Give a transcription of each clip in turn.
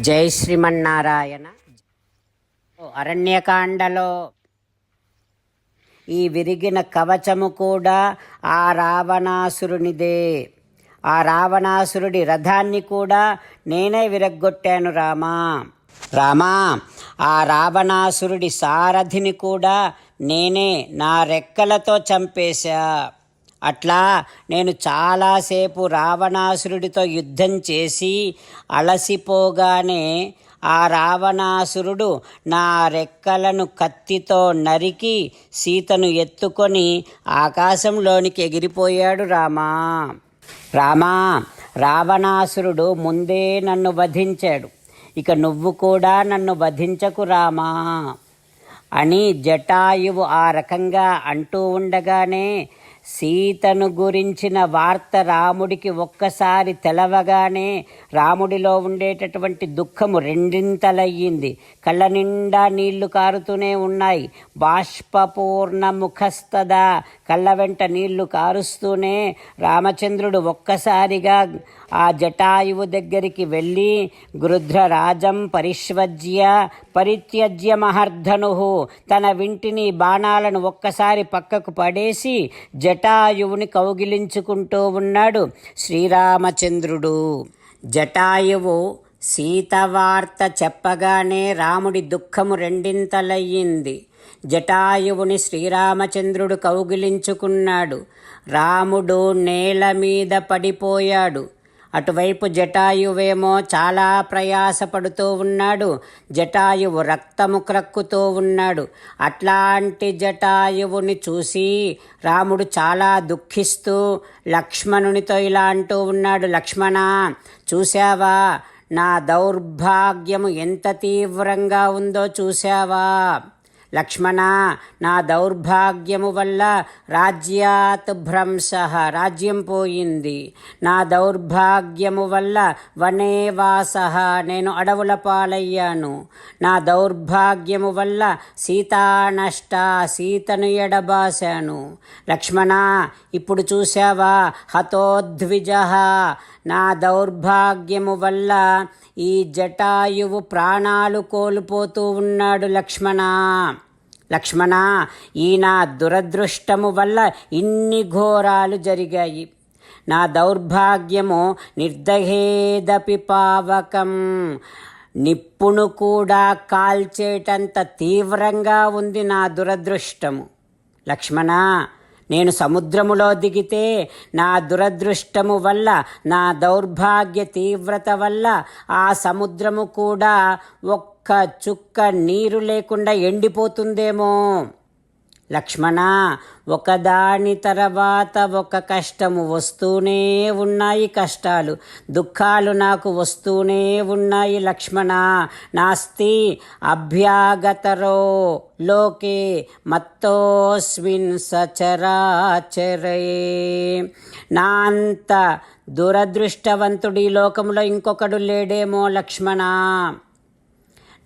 జై శ్రీమన్నారాయణ. అరణ్యకాండలో ఈ విరిగిన కవచము కూడా ఆ రావణాసురునిదే. ఆ రావణాసురుడి రథాన్ని కూడా నేనే విరగ్గొట్టాను రామా. రామా ఆ రావణాసురుడి సారథిని కూడా నేనే నా రెక్కలతో చంపేశా. అట్లా నేను చాలాసేపు రావణాసురుడితో యుద్ధం చేసి అలసిపోగానే ఆ రావణాసురుడు నా రెక్కలను కత్తితో నరికి సీతను ఎత్తుకొని ఆకాశంలోనికి ఎగిరిపోయాడు రామా. రామా రావణాసురుడు ముందే నన్ను వధించాడు. ఇక నువ్వు కూడా నన్ను వధించకు రామా అని జటాయువు ఆ రకంగా అంటూ ఉండగానే సీతను గురించిన వార్త రాముడికి ఒక్కసారి తెలవగానే రాముడిలో ఉండేటటువంటి దుఃఖము రెండింతలయ్యింది. కళ్ళ నిండా నీళ్ళు కారుతూనే ఉన్నాయి. బాష్పపూర్ణ ముఖస్తద కళ్ళ వెంట నీళ్ళు కారుస్తూనే రామచంద్రుడు ఒక్కసారిగా ఆ జటాయువు దగ్గరికి వెళ్ళి గృధ్రరాజం పరిష్వజ్య పరిత్యజ్య మహర్ధను తన వింటిని బాణాలను ఒక్కసారి పక్కకు పడేసి జటాయువుని కౌగిలించుకుంటూ ఉన్నాడు శ్రీరామచంద్రుడు. జటాయువు సీత వార్త చెప్పగానే రాముడి దుఃఖము రెండింతలయ్యింది. జటాయువుని శ్రీరామచంద్రుడు కౌగిలించుకున్నాడు. రాముడు నేల మీద పడిపోయాడు. అటువైపు జటాయువేమో చాలా ప్రయాసపడుతూ ఉన్నాడు. జటాయువు రక్తము క్రక్కుతూ ఉన్నాడు. అట్లాంటి జటాయువుని చూసి రాముడు చాలా దుఃఖిస్తూ లక్ష్మణునితో ఇలా అంటూ ఉన్నాడు. లక్ష్మణ చూశావా? నా దౌర్భాగ్యము ఎంత తీవ్రంగా ఉందో చూశావా? లక్ష్మణ నా దౌర్భాగ్యము వల్ల రాజ్యాత్ భ్రంశ రాజ్యం పోయింది. నా దౌర్భాగ్యము వల్ల వనేవాస నేను అడవుల పాలయ్యాను. నా దౌర్భాగ్యము వల్ల సీతా నష్ట సీతను ఎడబాశాను. లక్ష్మణ ఇప్పుడు చూశావా? హతోద్విజ. నా దౌర్భాగ్యము వల్ల ఈ జటాయువు ప్రాణాలు కోల్పోతూ ఉన్నాడు లక్ష్మణ. లక్ష్మణ ఈ నా దురదృష్టము వల్ల ఇన్ని ఘోరాలు జరిగాయి. నా దౌర్భాగ్యము నిర్దహేదపి పావకం. నిప్పును కూడా కాల్చేటంత తీవ్రంగా ఉంది నా దురదృష్టము. లక్ష్మణ నేను సముద్రములో దిగితే నా దురదృష్టము వల్ల నా దౌర్భాగ్య తీవ్రత వల్ల ఆ సముద్రము కూడా ఒక్క చుక్క నీరు లేకుండా ఎండిపోతుందేమో. లక్ష్మణ ఒకదాని తర్వాత ఒక కష్టము వస్తూనే ఉన్నాయి కష్టాలు. దుఃఖాలు నాకు వస్తూనే ఉన్నాయి లక్ష్మణ. నాస్తి అభ్యాగతరో లోకే మత్తోస్మిన్ సచరాచరే నా అంత దురదృష్టవంతుడి లోకంలో ఇంకొకడు లేడేమో లక్ష్మణ.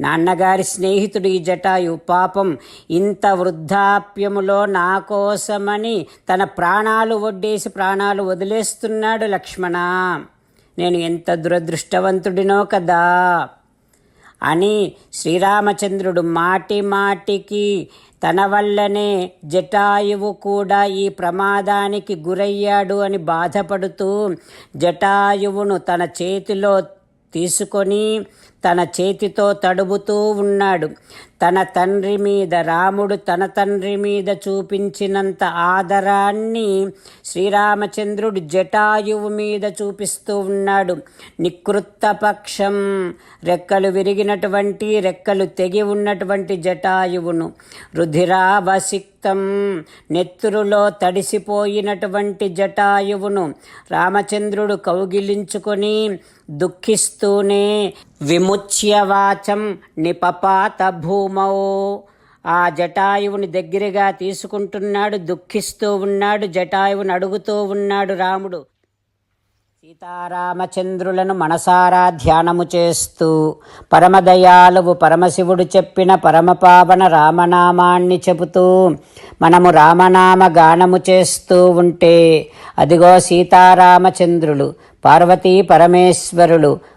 నాన్నగారి స్నేహితుడు ఈ జటాయు పాపం ఇంత వృద్ధాప్యములో నా కోసమని తన ప్రాణాలు ఒడ్డేసి ప్రాణాలు వదిలేస్తున్నాడు లక్ష్మణ. నేను ఎంత దురదృష్టవంతుడినో కదా. అని శ్రీరామచంద్రుడు మాటి మాటికి తన వల్లనే జటాయువు కూడా ఈ ప్రమాదానికి గురయ్యాడు అని బాధపడుతూ జటాయువును తన చేతిలో తీసుకొని తన చేతితో తడుపుతూ ఉన్నాడు. తన తండ్రి మీద రాముడు తన తండ్రి మీద చూపించినంత ఆదరాన్ని శ్రీరామచంద్రుడు జటాయువు మీద చూపిస్తూ ఉన్నాడు. నికృత్తపక్షం రెక్కలు విరిగినటువంటి రెక్కలు తెగి ఉన్నటువంటి జటాయువును. రుధిరావసిక్తం నెత్తురులో తడిసిపోయినటువంటి జటాయువును రామచంద్రుడు కౌగిలించుకొని దుఃఖిస్తూనే విముచ్యవాచం నిపపాత భూమౌ. ఆ జటాయువుని దగ్గరగా తీసుకుంటున్నాడు దుఃఖిస్తూ ఉన్నాడు జటాయువుని అడుగుతూ ఉన్నాడు రాముడు. సీతారామచంద్రులను మనసారా ధ్యానము చేస్తూ పరమదయాలువు పరమశివుడు చెప్పిన పరమపావన రామనామాన్ని చెబుతూ మనము రామనామ గానము చేస్తూ ఉంటే అదిగో సీతారామచంద్రులు పార్వతీ పరమేశ్వరులు